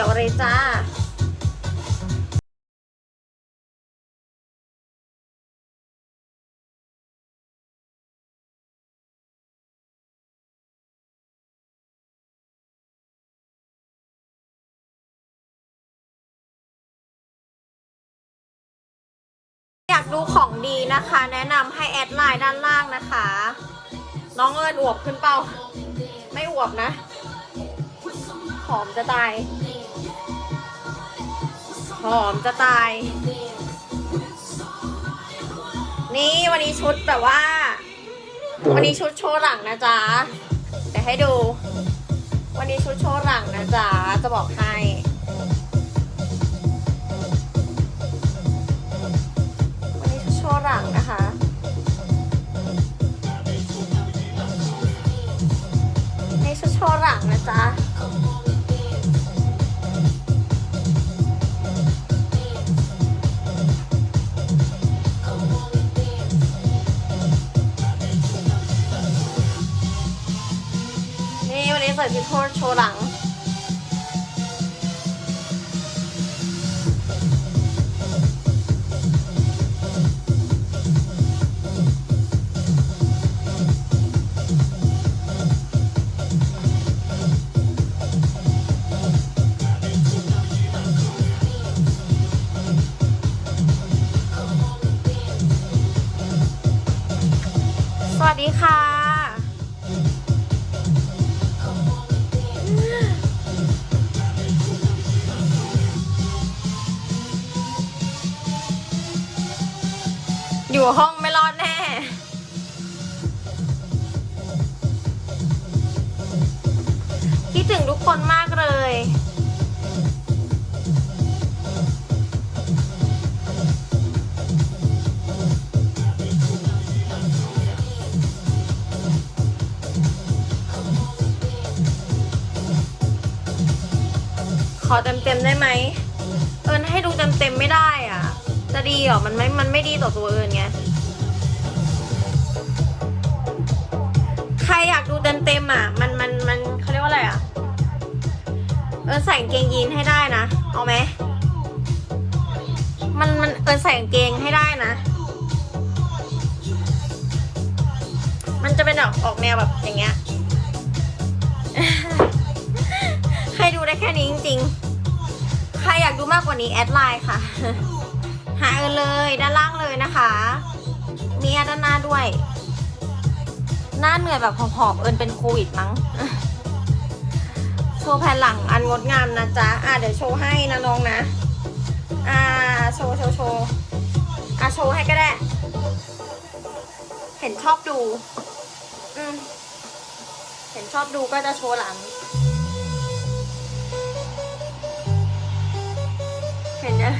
ขียวเลยจ้าอยากดูของดีนะคะ แนะนำให้แอดไลน์ด้านล่างนะคะ น้องเอิญอวบขึ้นเปล่า ไม่อวบนะ หอมจะตาย หอมจะตาย นี่วันนี้ชุดแบบว่า วันนี้ชุดโชว์หลังนะจ๊ะเดี๋ยวให้ดู วันนี้ชุดโชว์หลังนะจ๊ะจะบอกให้วันนี้ชุดโชว์หลังนะคะในชุดโชว์หลังนะจ๊ะ จุดโทษโชว์หลัง สวัสดีค่ะ อยู่ห้องไม่รอดแน่ คิดถึงทุกคนมากเลย ขอเต็มเต็มๆได้ไหม เอิญให้ดูเต็มเต็มๆไม่ได้อะ จะดีเหรอ มันไม่ มันไม่ดีต่อตัวเอิญไง ใครอยากดูเต็มเต็มๆอะ มันมันมันเขาเรียกว่าอะไรอะ เอิญใส่กางเกงยีนให้ได้นะ เอาไหม มันมันเอิญใส่กางเกงให้ได้นะ มันจะเป็นแบบออกแนวแบบอย่างเงี้ยให้ดูได้แค่นี้จริง ๆ ใครอยากดูมากกว่านี้แอดไลน์ค่ะ หาเอินเลยด้านล่างเลยนะคะ มีอดด้านหน้าด้วย หน้าเหนื่อยแบบหอบๆเอินเป็นโควิดมั้งโชว์แผ่นหลังอันงดงามนะจ๊ะ อะเดี๋ยวโชว์ให้นะน้องนะ อ่าโชว์โชว์โชว์อะโชว์ให้ก็ได้ เห็นชอบดู อืมเห็นชอบดูก็จะโชว์หลัง เห็นยัง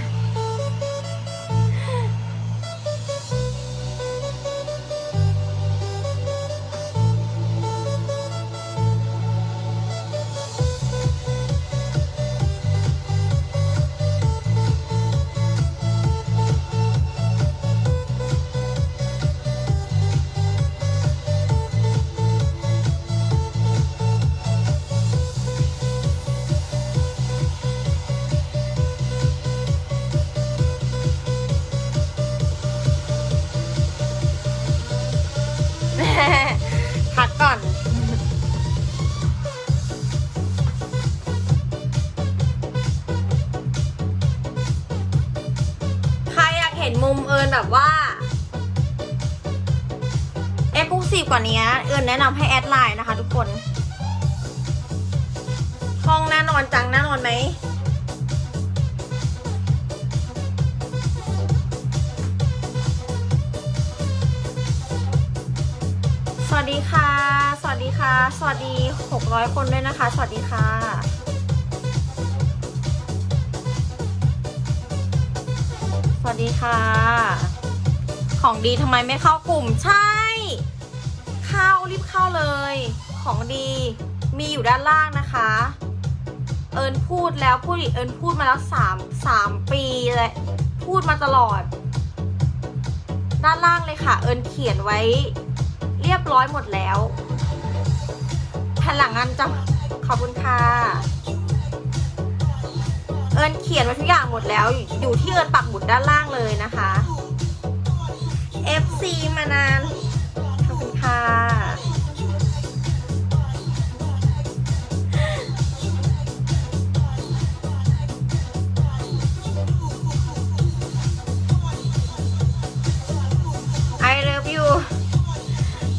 นมุมเอิญแบบว่าเอ็กซ์คลูซีฟกว่านี้เอิญแนะนำให้แอดไลน์นะคะทุกคนห้องน่านอนจังน่านอนไหมสวัสดีค่ะ สวัสดีค่ะ สวัสดี 600 คนด้วยนะคะ สวัสดีค่ะ ดีค่ะ ของดีทำไมไม่เข้ากลุ่มใช่ เข้ารีบเข้าเลย ของดีมีอยู่ด้านล่างนะคะ เอิญพูดแล้วพูดอีกเอิญพูดมาแล้วสามสามปีเลยพูดมาตลอด ด้านล่างเลยค่ะ เอิญเขียนไว้ เรียบร้อยหมดแล้วแผ่นหลังอันจะขอบคุณค่ะ เอิญเขียนไว้ทุกอย่างหมดแล้ว อยู่ที่เอิญปักหมุดด้านล่างเลยนะคะ FC มานานขอบคุณค่ะ I love you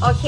โอเค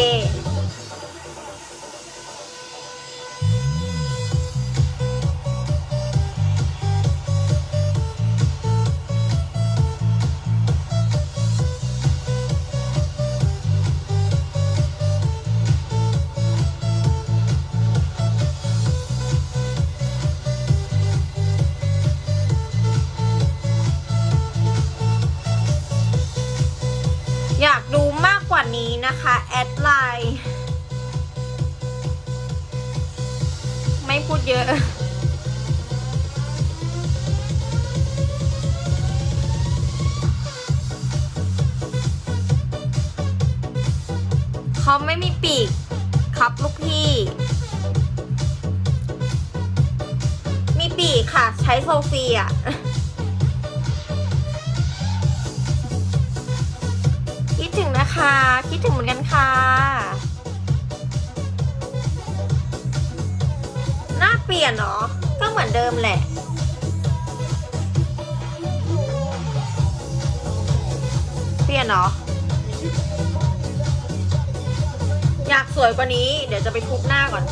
เหมือนเดิมแหละ เปลี่ยนเหรออยากสวยกว่านี้ เดี๋ยวจะไปทุบหน้าก่อน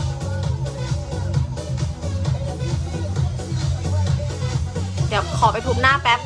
เดี๋ยวขอไปทุบหน้าแป๊บ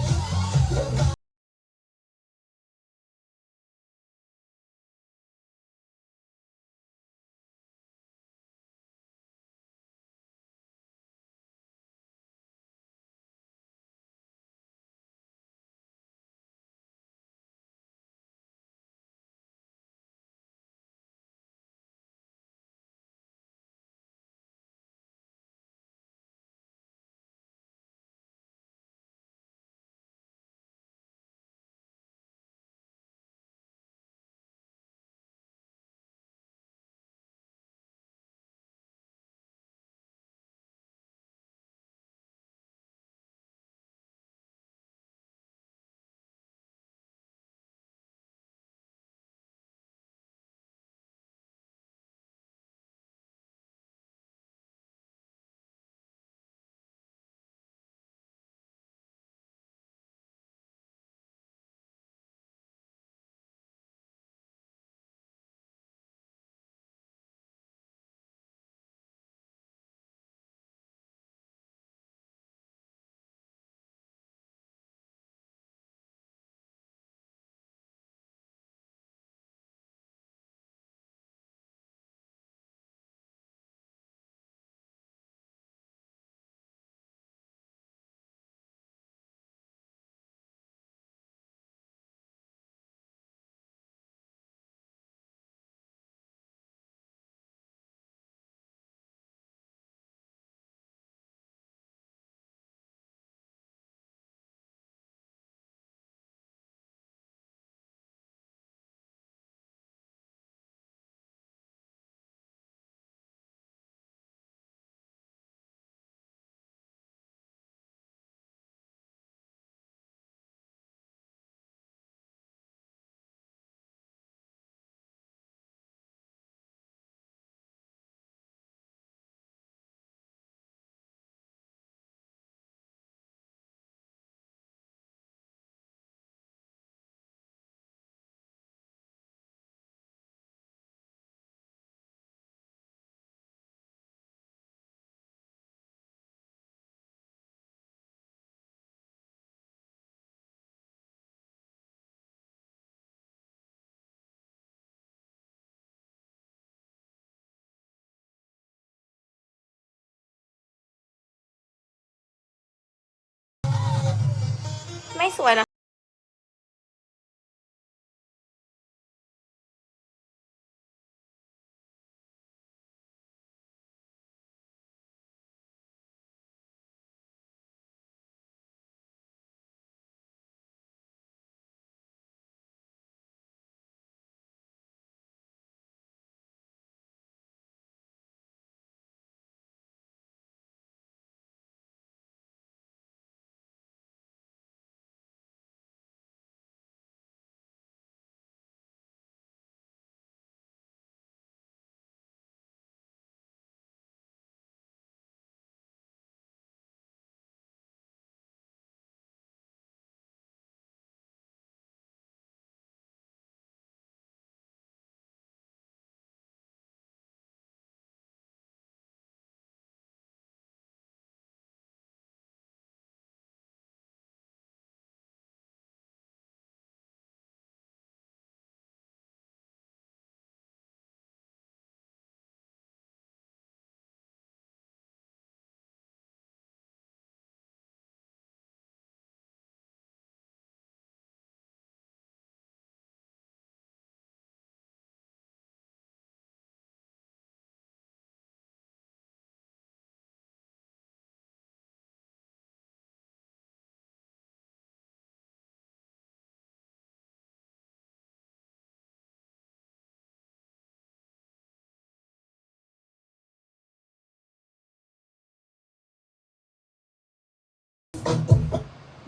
ไม่สวยนะ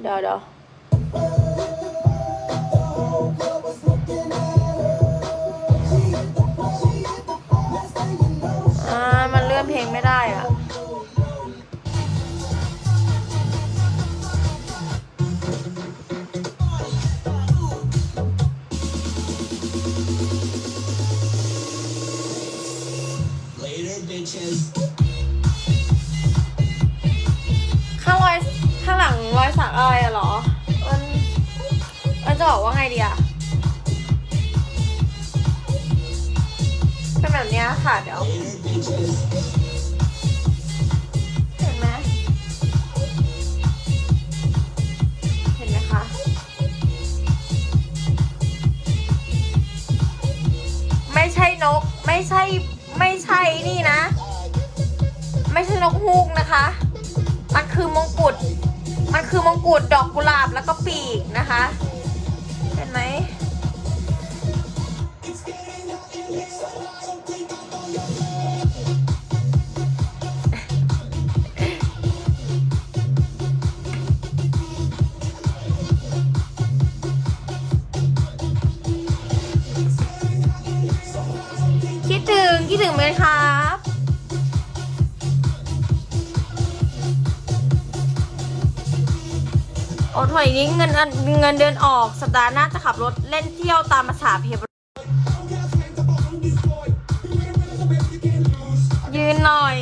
เดี๋ ดีอะเป็นแบบนี้ค่ะเดี๋ยวเห็นไหมเห็นไหมคะไม่ใช่นกไม่ใช่ไม่ใช่นี่นะ ไม่ใช่นกฮูกนะคะ มันคือมงกุฎมันคือมงกุฎดอกกุหลาบแล้วก็ปีกนะคะ เห็นไหมคิดถึงคิดถึงไหมครั โอ้ถอยนี้เงินเงินเดือนออกสัปดาห์หน้าจะขับรถเล่นเที่ยวตามภาษาเพบยืนหน่อย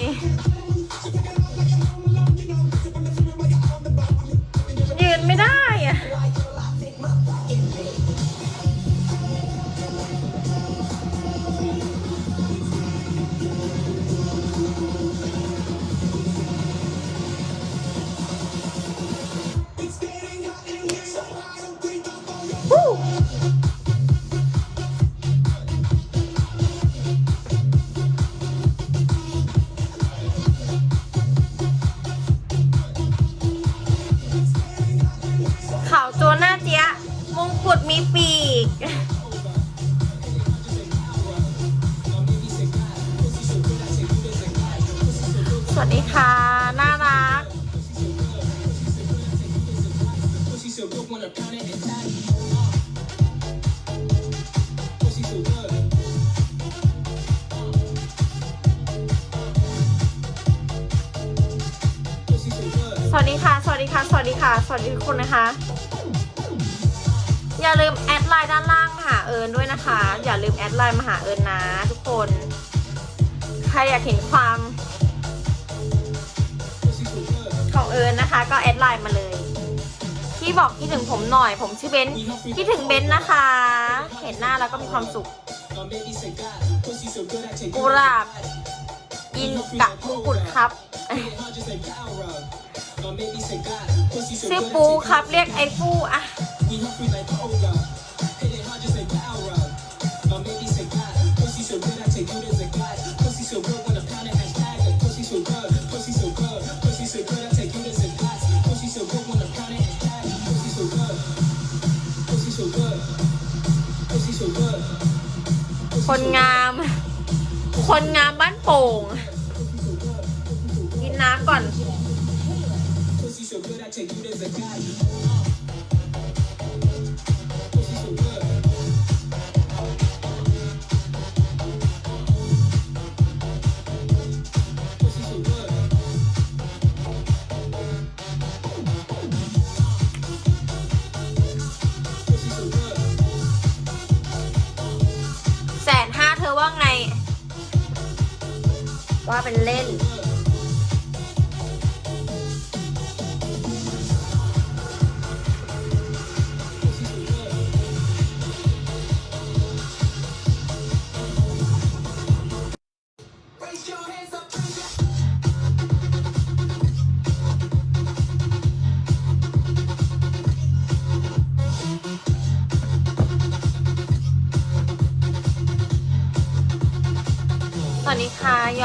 ยืนไม่ได้ สวัสดีค่ะ สวัสดีค่ะ สวัสดีค่ะ สวัสดีทุกคนนะคะ อย่าลืมแอดไลน์ด้านล่างมาหาเอิญด้วยนะคะ อย่าลืมแอดไลน์มาหาเอิญนะทุกคน ใครอยากเห็นความของเอิญนะคะ ก็แอดไลน์มาเลย ที่บอกคิดถึงผมหน่อย ผมชื่อเบนคิดถึงเบนนะคะ เห็นหน้าแล้วก็มีความสุขกุหลาบอินกะมงกุฎครับ ชื่อปูครับเรียกไอ้ปูอะคนงาม คนงามบ้านโป่ง แสนห้าเธอว่าไง ว่าเป็นเล่น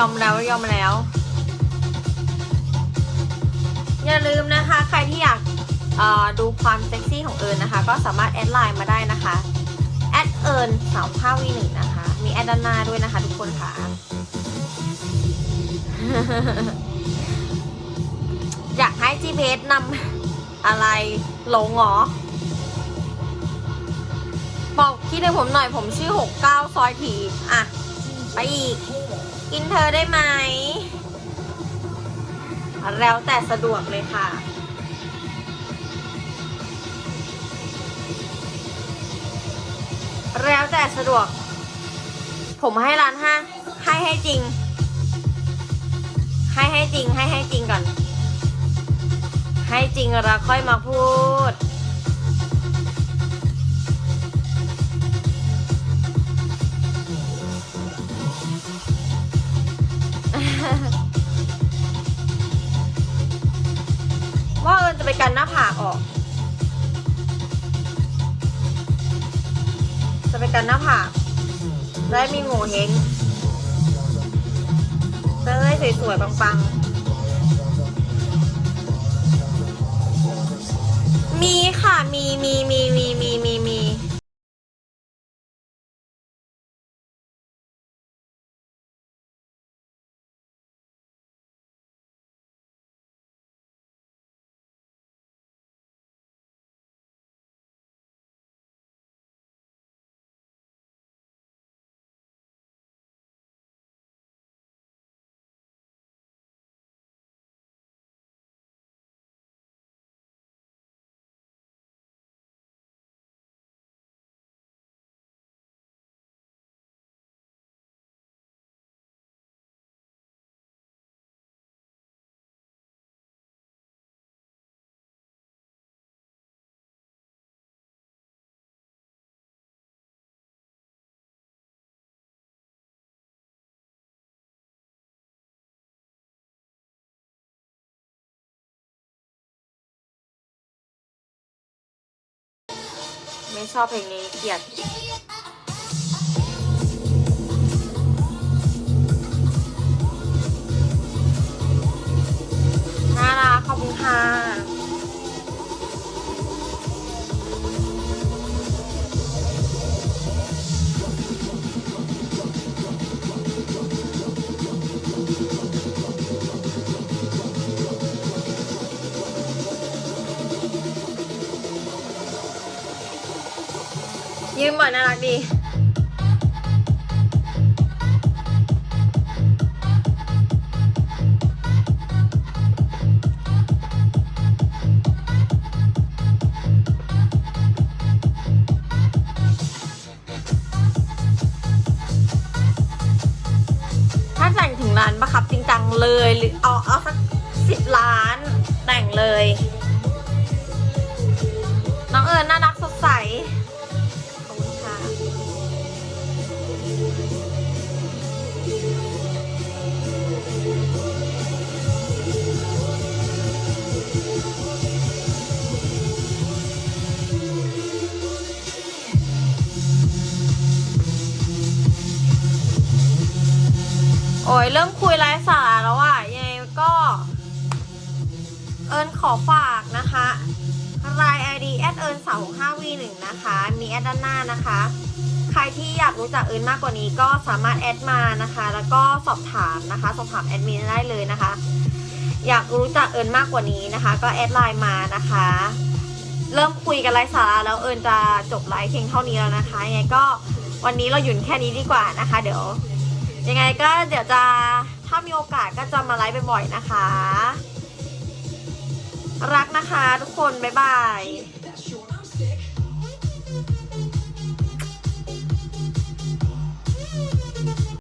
อมแล้วยอมแล้ว อย่าลืมนะคะ ใครที่อยากดูความเซ็กซี่ของเอิญนะคะ ก็สามารถแอดไลน์มาได้นะคะแอดเอิญสาวผ้าวีหนึ่งนะคะ มีแอดดานาด้วยนะคะทุกคนค่ะ อยากให้ GPS นำอะไรหลงเหรอบอกพี่ให้ผมหน่อยผมชื่อ69ซอยถีอะ ไปอีก กินเธอได้ไหม แล้วแต่สะดวกเลยค่ะ แล้วแต่สะดวก ผมให้ร้านห้าให้ให้จริง ให้ให้จริงให้ให้จริงก่อน ให้จริงแล้วค่อยมาพูด ไปกันหน้าผากออก จะไปกันหน้าผากจะได้มีโง่เฮงจะได้สวยๆปังๆ มีค่ะ มีมีมีมีมีมีมี ไม่ชอบเพลงนี้เกลียดน่ารักขอบคุณค่ะ ยืมบ่อยน่ารักดีถ้าแต่งถึงล้านปะครับจริงจังเลยหรือเอาเอาสักสิบล้านแต่งเลย น้องเอิญน่ารัก โอ้ยเริ่มคุยไร้สาระแล้วอะยังไงก็ เอิญขอฝากนะคะราย ID แอดเอิญสาวห้าวีหนึ่งนะคะ มีแอดด้านหน้านะคะ ใครที่อยากรู้จักเอิญมากกว่านี้ก็สามารถแอดมานะคะ แล้วก็สอบถามนะคะ สอบถามแอดมินได้เลยนะคะ อยากรู้จักเอิญมากกว่านี้นะคะ ก็แอดไลน์มานะคะ เริ่มคุยกันไร้สาระแล้วเอิญจะจบไลฟ์เพียงเท่านี้แล้วนะคะยังไงก็วันนี้เราหยุดแค่นี้ดีกว่านะคะ เดี๋ยว ยังไงก็เดี๋ยวจะถ้ามีโอกาสก็จะมาไลฟ์บ่อยๆนะคะ รักนะคะทุกคน บ๊ายบาย